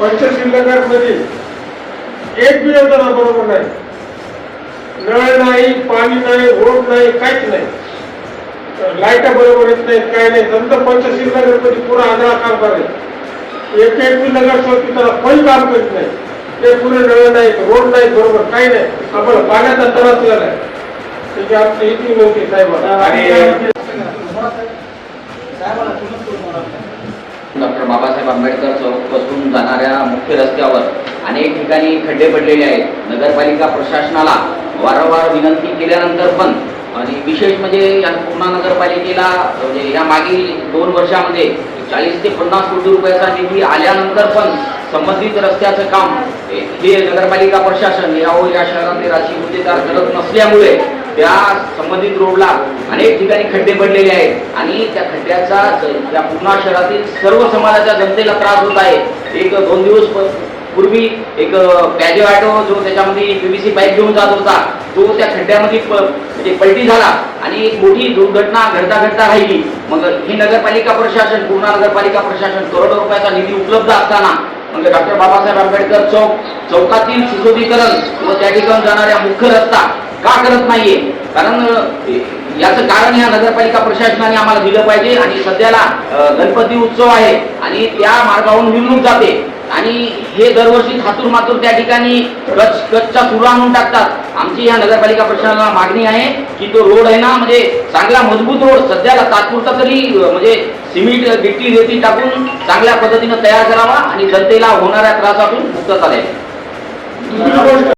पंचशिल्लकरमध्ये एक बी योजना बरोबर नाही. नळ नाही पाणी नाही रोड नाही काहीच नाही. लाइट बरोबर येत नाहीत काय नाही. नंतर पंचशिल्लकरमध्ये पुरा आंधळा कारभार आहे. एक एक बी नगरसेवक त्याला काही काम करीत नाही. ते पुरे नळ नाही रोड नाही बरोबर काही नाही. आपण पाण्याचा त्रास झालाय त्याची आमची इतकी नव्हती साहेब. आणि- डॉक्टर बाबासाहेब आंबेडकर चौकपासून जाणाऱ्या मुख्य रस्त्यावर अनेक ठिकाणी खड्डे पडलेले आहेत. नगरपालिका प्रशासनाला वारंवार विनंती केल्यानंतर पण आणि विशेष म्हणजे या पूर्णा नगरपालिकेला म्हणजे या मागील दोन वर्षामध्ये चाळीस ते पन्नास कोटी रुपयाचा निधी आल्यानंतर पण संबंधित रस्त्याचं काम हे नगरपालिका प्रशासन या या शहरातले राजकीय गुन्हेगार करत नसल्यामुळे त्या संबंधित रोडला अनेक ठिकाणी खड्डे पडलेले आहेत. आणि त्या खड्ड्याचा या पूर्णा शहरातील सर्व समाजाच्या जनतेला त्रास होत आहे. एक दोन दिवस पूर्वी एक पॅजो ऑटो जो त्याच्यामध्ये पीव्हीसी पाईप घेऊन जात होता तो त्या खड्ड्यामध्ये प- म्हणजे पलटी झाला आणि एक मोठी दुर्घटना घडता घडता राहिली. मग ही नगरपालिका प्रशासन पूर्णा नगरपालिका प्रशासन करोडो रुपयाचा निधी उपलब्ध असताना म्हणजे डॉक्टर बाबासाहेब आंबेडकर चौक चौकातील सुशोभीकरण व त्या ठिकाणी जाणाऱ्या मुख्य रस्ता का करत नाहीये? कारण याच याचं कारण ह्या नगरपालिका प्रशासनाने आम्हाला दिलं पाहिजे आणि सध्याला गणपती उत्सव आहे आणि त्या मार्गावरून मिरवणूक जाते. आणि हे दरवर्षी थातूर मातूर त्या ठिकाणी कच कच्चा सुरू आणून टाकतात. आमची ह्या नगरपालिका प्रशासनाला मागणी आहे की तो रोड आहे ना म्हणजे चांगला मजबूत रोड सध्याला तात्पुरता तरी म्हणजे सिमेंट गिट्टी रेती टाकून चांगल्या पद्धतीनं तयार करावा आणि जनतेला होणाऱ्या त्रासातून मुक्त द्यावी